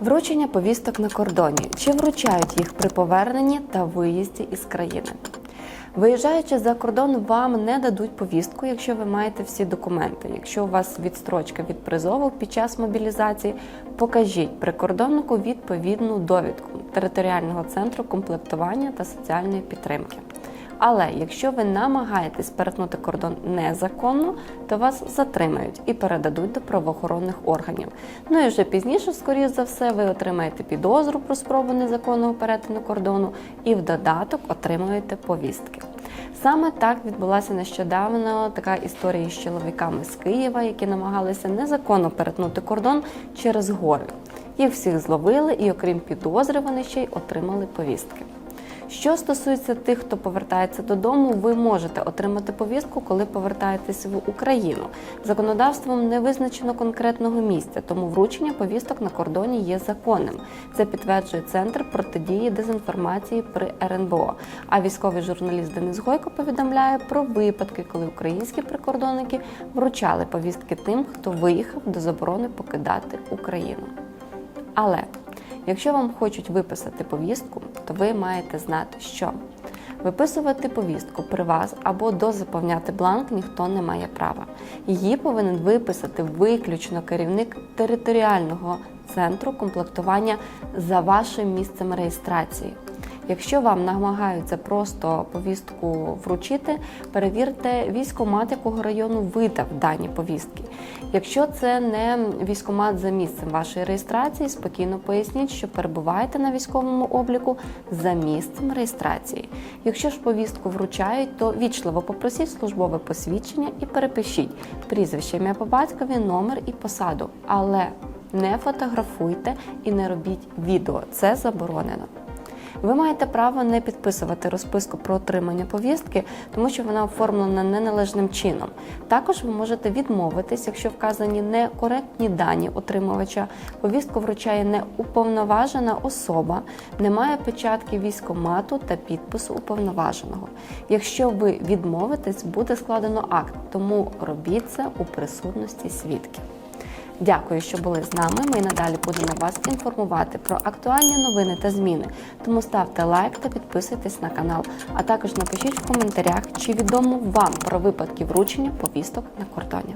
Вручення повісток на кордоні. Чи вручають їх при поверненні та виїзді із країни? Виїжджаючи за кордон, вам не дадуть повістку, якщо ви маєте всі документи. Якщо у вас відстрочка від призову під час мобілізації, покажіть прикордоннику відповідну довідку територіального центру комплектування та соціальної підтримки. Але якщо ви намагаєтесь перетнути кордон незаконно, то вас затримають і передадуть до правоохоронних органів. Ну і вже пізніше, скоріш за все, ви отримаєте підозру про спробу незаконного перетину кордону і в додаток отримуєте повістки. Саме так відбулася нещодавно така історія з чоловіками з Києва, які намагалися незаконно перетнути кордон через гори. Їх всіх зловили, і окрім підозри, вони ще й отримали повістки. Що стосується тих, хто повертається додому, ви можете отримати повістку, коли повертаєтесь в Україну. Законодавством не визначено конкретного місця, тому вручення повісток на кордоні є законним. Це підтверджує центр протидії дезінформації при РНБО. А військовий журналіст Денис Гойко повідомляє про випадки, коли українські прикордонники вручали повістки тим, хто виїхав до заборони покидати Україну. Але Якщо вам хочуть виписати повістку, то ви маєте знати, що виписувати повістку при вас або дозаповняти бланк ніхто не має права. Її повинен виписати виключно керівник територіального центру комплектування за вашим місцем реєстрації. Якщо вам намагаються просто повістку вручити, перевірте військомат, якого району видав дані повістки. Якщо це не військомат за місцем вашої реєстрації, спокійно поясніть, що перебуваєте на військовому обліку за місцем реєстрації. Якщо ж повістку вручають, то вічливо попросіть службове посвідчення і перепишіть прізвище, ім'я по батькові, номер і посаду. Але не фотографуйте і не робіть відео. Це заборонено. Ви маєте право не підписувати розписку про отримання повістки, тому що вона оформлена неналежним чином. Також ви можете відмовитись, якщо вказані некоректні дані отримувача. Повістку вручає неуповноважена особа, немає печатки військомату та підпису уповноваженого. Якщо ви відмовитесь, буде складено акт, тому робіть це у присутності свідків. Дякую, що були з нами. Ми надалі будемо вас інформувати про актуальні новини та зміни. Тому ставте лайк та підписуйтесь на канал. А також напишіть в коментарях, чи відомо вам про випадки вручення повісток на кордоні.